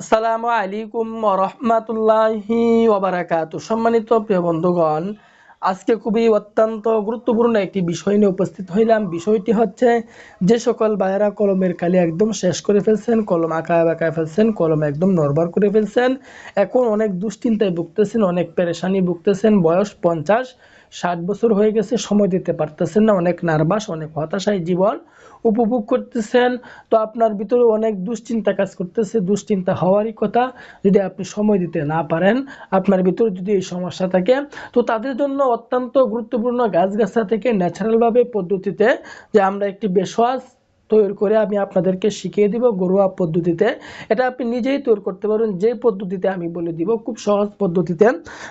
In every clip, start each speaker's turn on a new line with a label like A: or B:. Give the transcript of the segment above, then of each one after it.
A: আসসালামু আলাইকুম রহমাতুল্লাহি ওবারাকাতু সম্মানিত প্রিয় বন্ধুগণ, আজকে খুবই অত্যন্ত গুরুত্বপূর্ণ একটি বিষয় নিয়ে উপস্থিত হইলাম। বিষয়টি হচ্ছে, যে সকল ভাইয়েরা কলমের কালি একদম শেষ করে ফেলছেন, কলম আঁকায় বাঁকায় ফেলছেন, কলম একদম নরবার করে ফেলছেন, এখন অনেক দুশ্চিন্তায় ভুগতেছেন, অনেক পেরেশানি ভুগতেছেন, বয়স পঞ্চাশ ষাট বছর হয়ে গেছে, সময় দিতে পারতেছেন না, অনেক নার্ভাস, অনেক হতাশায় জীবন উপভোগ করতেছেন। তো আপনার ভিতরে অনেক দুশ্চিন্তা কাজ করতেছে, দুশ্চিন্তা হওয়ারই কথা। যদি আপনি সময় দিতে না পারেন, আপনার ভিতরে যদি এই সমস্যা থাকে, তো তাদের জন্য অত্যন্ত গুরুত্বপূর্ণ গাছগাছা থেকে ন্যাচারালভাবে পদ্ধতিতে যে আমরা একটি বেসওয়াজ তৈরি করে আমি আপনাদেরকে শিখিয়ে দিব ঘরোয়া পদ্ধতিতে। এটা আপনি নিজেই তৈরি করতে পারবেন, যে পদ্ধতিতে আমি বলে দিব, খুব সহজ পদ্ধতিতে।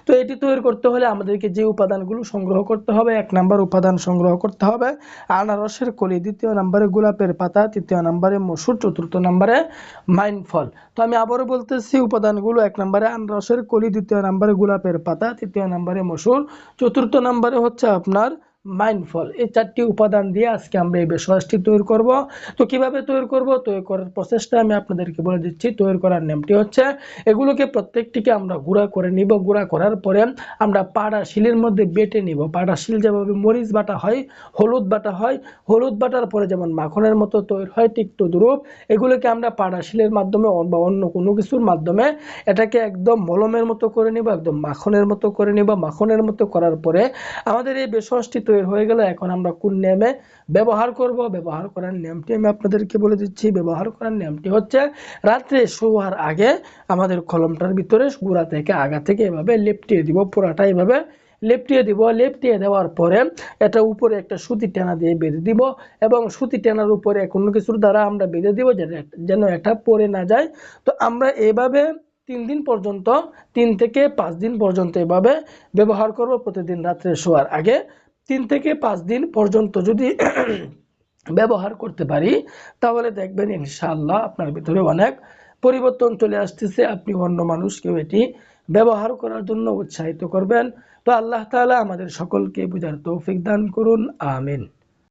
A: তো এটি তৈরি করতে হলে আমাদেরকে যে উপাদানগুলো সংগ্রহ করতে হবে, এক নাম্বার উপাদান সংগ্রহ করতে হবে, আনারসের কলি, দ্বিতীয় নম্বরে গোলাপের পাতা, তৃতীয় নম্বরে মসুর, চতুর্থ নম্বরে মাইন ফল তো আমি আবারও বলতেছি, উপাদানগুলো এক নম্বরে আনারসের কলি, দ্বিতীয় নম্বরে গোলাপের পাতা, তৃতীয় নম্বরে মসুর, চতুর্থ নম্বরে হচ্ছে আপনার মাইন্ডফল এই চারটি উপাদান দিয়ে আজকে আমরা এই বেসরসটি তৈরি করব। তো কীভাবে তৈরি করব? তৈরি করার প্রসেসটা আমি আপনাদেরকে বলে দিচ্ছি। তৈরি করার নিয়মটি হচ্ছে, এগুলোকে প্রত্যেকটিকে আমরা গুঁড়া করে নিব। গুঁড়া করার পরে আমরা পাড়া শিলের মধ্যে বেটে নিব। পাড়া শিল যেভাবে মরিচ বাটা হয়, হলুদ বাটা হয়, হলুদ বাটার পরে যেমন মাখনের মতো তৈরি হয়, ঠিক তদ্রূপ এগুলোকে আমরা পাড়া শিলের মাধ্যমে বা অন্য কোনো কিছুর মাধ্যমে এটাকে একদম মলমের মতো করে নিব, একদম মাখনের মতো করে নিব। মাখনের মতো করার পরে আমাদের এই বেসরসটি তৈরি হয়ে গেল এখন আমরা কোন নিয়মে ব্যবহার করব? ব্যবহার করার নিয়মটি আমি আপনাদেরকে বলে দিচ্ছি। ব্যবহার করার নিয়মটি হচ্ছে রাত্রে শোয়ার আগে আমাদের কলমটার ভিতরে গুঁড়া থেকে আগা থেকে এভাবে লেপটিয়ে দিব, পুরাটা এভাবে লেপটিয়ে দিব। লেপটিয়ে দেওয়ার পরে এটা উপরে একটা সুতি টেনা দিয়ে বেঁধে দিব এবং সুতি টেনার উপরে কোনো কিছুর দ্বারা আমরা বেঁধে দিব যেন এটা পরে না যায়। তো আমরা এভাবে তিন দিন পর্যন্ত, তিন থেকে পাঁচ দিন পর্যন্ত এভাবে ব্যবহার করব প্রতিদিন রাত্রে শোয়ার আগে। তিন থেকে পাঁচ দিন পর্যন্ত যদি ব্যবহার করতে পারি, তাহলে দেখবেন ইনশাআল্লাহ আপনার ভিতরে অনেক পরিবর্তন চলে আসতেছে। আপনি অন্য মানুষকেও এটি ব্যবহার করার জন্য উৎসাহিত করবেন। তো আল্লাহ তালা আমাদের সকলকে বুঝার তৌফিক দান করুন। আমিন।